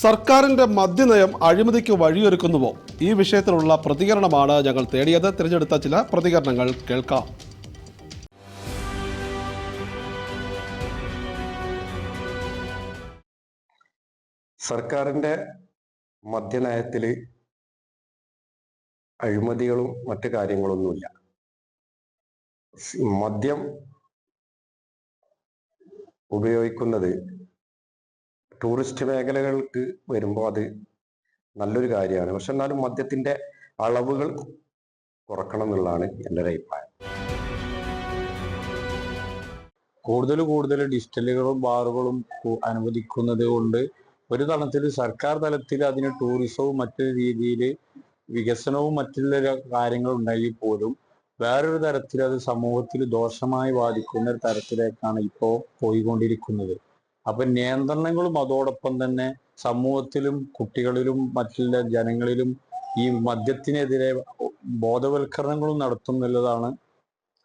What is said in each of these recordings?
സർക്കാരിന്റെ മദ്യനയം അഴിമതിക്ക് വഴിയൊരുക്കുന്നുവോ? ഈ വിഷയത്തിലുള്ള പ്രതികരണമാണ് ഞങ്ങൾ തേടിയത്. തിരഞ്ഞെടുത്ത ചില പ്രതികരണങ്ങൾ കേൾക്കാം. സർക്കാരിന്റെ മദ്യനയത്തിൽ അഴിമതികളും മറ്റു കാര്യങ്ങളൊന്നുമില്ല. മദ്യം ഉപയോഗിക്കുന്നത് ടൂറിസ്റ്റ് മേഖലകൾക്ക് വരുമ്പോൾ അത് നല്ലൊരു കാര്യമാണ്. പക്ഷെ എന്നാലും മദ്യത്തിന്റെ അളവുകൾ കുറക്കണം എന്നുള്ളതാണ് എന്റെ ഒരു അഭിപ്രായം. കൂടുതൽ കൂടുതൽ ഡിസ്റ്റലുകളും ബാറുകളും അനുവദിക്കുന്നത് കൊണ്ട് ഒരു തലത്തിൽ സർക്കാർ തലത്തിൽ അതിന് ടൂറിസവും മറ്റൊരു രീതിയിൽ വികസനവും മറ്റുള്ള കാര്യങ്ങൾ ഉണ്ടെങ്കിൽ പോലും വേറൊരു തരത്തിൽ അത് സമൂഹത്തിൽ ദോഷമായി ബാധിക്കുന്ന ഒരു തരത്തിലേക്കാണ് ഇപ്പോൾ പോയിക്കൊണ്ടിരിക്കുന്നത്. അപ്പൊ നിയന്ത്രണങ്ങളും അതോടൊപ്പം തന്നെ സമൂഹത്തിലും കുട്ടികളിലും മറ്റുള്ള ജനങ്ങളിലും ഈ മദ്യത്തിനെതിരെ ബോധവൽക്കരണങ്ങളും നടത്തുന്നുള്ളതാണ്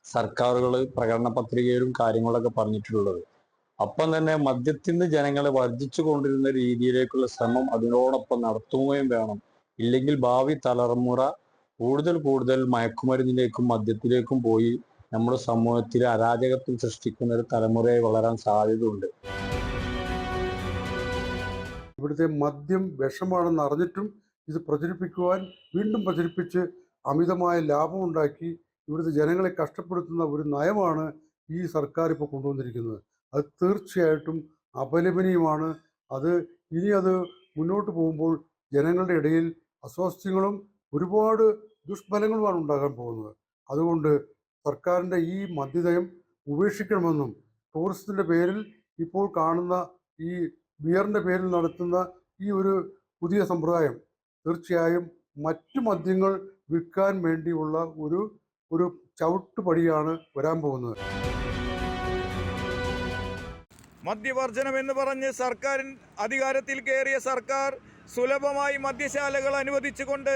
സർക്കാരുകൾ പ്രകടന പത്രികയിലും കാര്യങ്ങളൊക്കെ പറഞ്ഞിട്ടുള്ളത്. അപ്പം തന്നെ മദ്യത്തിന് ജനങ്ങളെ വർജിച്ചു കൊണ്ടിരുന്ന രീതിയിലേക്കുള്ള ശ്രമം അതിനോടൊപ്പം നടത്തുകയും വേണം. ഇല്ലെങ്കിൽ ഭാവി തലമുറ കൂടുതൽ കൂടുതൽ മയക്കുമരുന്നിലേക്കും മദ്യത്തിലേക്കും പോയി നമ്മുടെ സമൂഹത്തിൽ അരാജകത്വം സൃഷ്ടിക്കുന്ന ഒരു തലമുറയെ വളരാൻ സാധ്യതയുണ്ട്. ഇവിടുത്തെ മദ്യം വിഷമാണെന്ന് അറിഞ്ഞിട്ടും ഇത് പ്രചരിപ്പിക്കുവാൻ വീണ്ടും പ്രചരിപ്പിച്ച് അമിതമായ ലാഭമുണ്ടാക്കി ഇവിടുത്തെ ജനങ്ങളെ കഷ്ടപ്പെടുത്തുന്ന ഒരു നയമാണ് ഈ സർക്കാർ ഇപ്പോൾ കൊണ്ടുവന്നിരിക്കുന്നത്. അത് തീർച്ചയായിട്ടും അപലപനീയമാണ്. അത് ഇനി അത് മുന്നോട്ട് പോകുമ്പോൾ ജനങ്ങളുടെ ഇടയിൽ അസ്വാസ്ഥ്യങ്ങളും ഒരുപാട് ദുഷ്ഫലങ്ങളുമാണ് ഉണ്ടാകാൻ പോകുന്നത്. അതുകൊണ്ട് സർക്കാരിന്റെ ഈ മദ്യതയം ഉപേക്ഷിക്കണമെന്നും ടൂറിസത്തിന്റെ പേരിൽ ഇപ്പോൾ കാണുന്ന ഈ ബിയറിന്റെ പേരിൽ നടത്തുന്ന ഈ ഒരു പുതിയ സമ്പ്രദായം തീർച്ചയായും മറ്റു മദ്യങ്ങൾ വിൽക്കാൻ വേണ്ടിയുള്ള ഒരു ഒരു ചവിട്ടുപടിയാണ് വരാൻ പോകുന്നത്. മദ്യവർജനം എന്ന് പറഞ്ഞ് സർക്കാരിൻ അധികാരത്തിൽ കയറിയ സർക്കാർ സുലഭമായി മദ്യശാലകൾ അനുവദിച്ചുകൊണ്ട്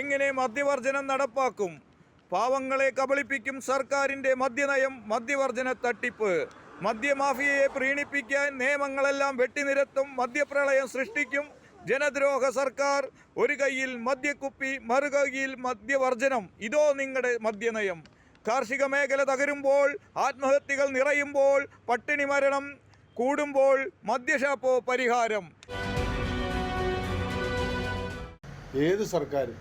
എങ്ങനെ മദ്യവർജനം നടപ്പാക്കും? പാവങ്ങളെ കബളിപ്പിക്കും സർക്കാരിന്റെ മദ്യനയം മദ്യവർജന തട്ടിപ്പ്. മദ്യമാഫിയയെ പ്രീണിപ്പിക്കാൻ നിയമങ്ങളെല്ലാം വെട്ടിനിരത്തും മദ്യപ്രളയം സൃഷ്ടിക്കും. ജനദ്രോഹ സർക്കാർ ഒരു കൈയിൽ മദ്യക്കുപ്പി മറുകൈയിൽ മദ്യവർജനം. ഇതോ നിങ്ങളുടെ മദ്യനയം. കാർഷിക മേഖല തകരുമ്പോൾ ആത്മഹത്യകൾ നിറയുമ്പോൾ പട്ടിണി മരണം കൂടുമ്പോൾ മദ്യഷാപ്പോ പരിഹാരം. ഏത് സർക്കാരും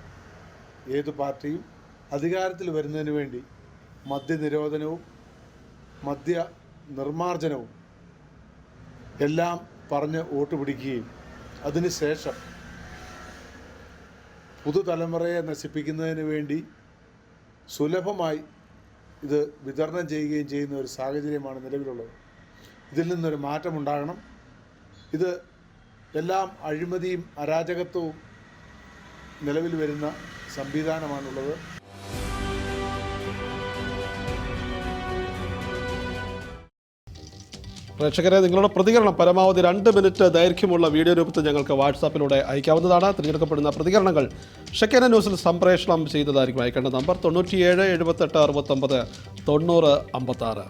ഏത് പാർട്ടിയും അധികാരത്തിൽ വരുന്നതിന് വേണ്ടി മദ്യനിരോധനവും മദ്യ നിർമ്മാർജനവും എല്ലാം പറഞ്ഞ് വോട്ട് പിടിക്കുകയും അതിനുശേഷം പുതുതലമുറയെ നശിപ്പിക്കുന്നതിന് വേണ്ടി സുലഭമായി ഇത് വിതരണം ചെയ്യുകയും ചെയ്യുന്ന ഒരു സാഹചര്യമാണ് നിലവിലുള്ളത്. ഇതിൽ നിന്നൊരു മാറ്റമുണ്ടാകണം ഇത് എല്ലാം അഴിമതിയും അരാജകത്വവും നിലവിൽ വരുന്ന സംവിധാനമാണുള്ളത്. പ്രേക്ഷകരെ നിങ്ങളുടെ പ്രതികരണം പരമാവധി രണ്ട് മിനിറ്റ് ദൈർഘ്യമുള്ള വീഡിയോ രൂപത്തിൽ ഞങ്ങൾക്ക് വാട്സാപ്പിലൂടെ അയക്കാവുന്നതാണ്. തിരഞ്ഞെടുക്കപ്പെടുന്ന പ്രതികരണങ്ങൾ ഷെക്കേന ന്യൂസിൽ സംപ്രേഷണം ചെയ്തതായിരിക്കും. അയക്കേണ്ട നമ്പർ തൊണ്ണൂറ്റിയേഴ് എഴുപത്തെട്ട് അറുപത്തൊമ്പത് തൊണ്ണൂറ് അമ്പത്താറ്.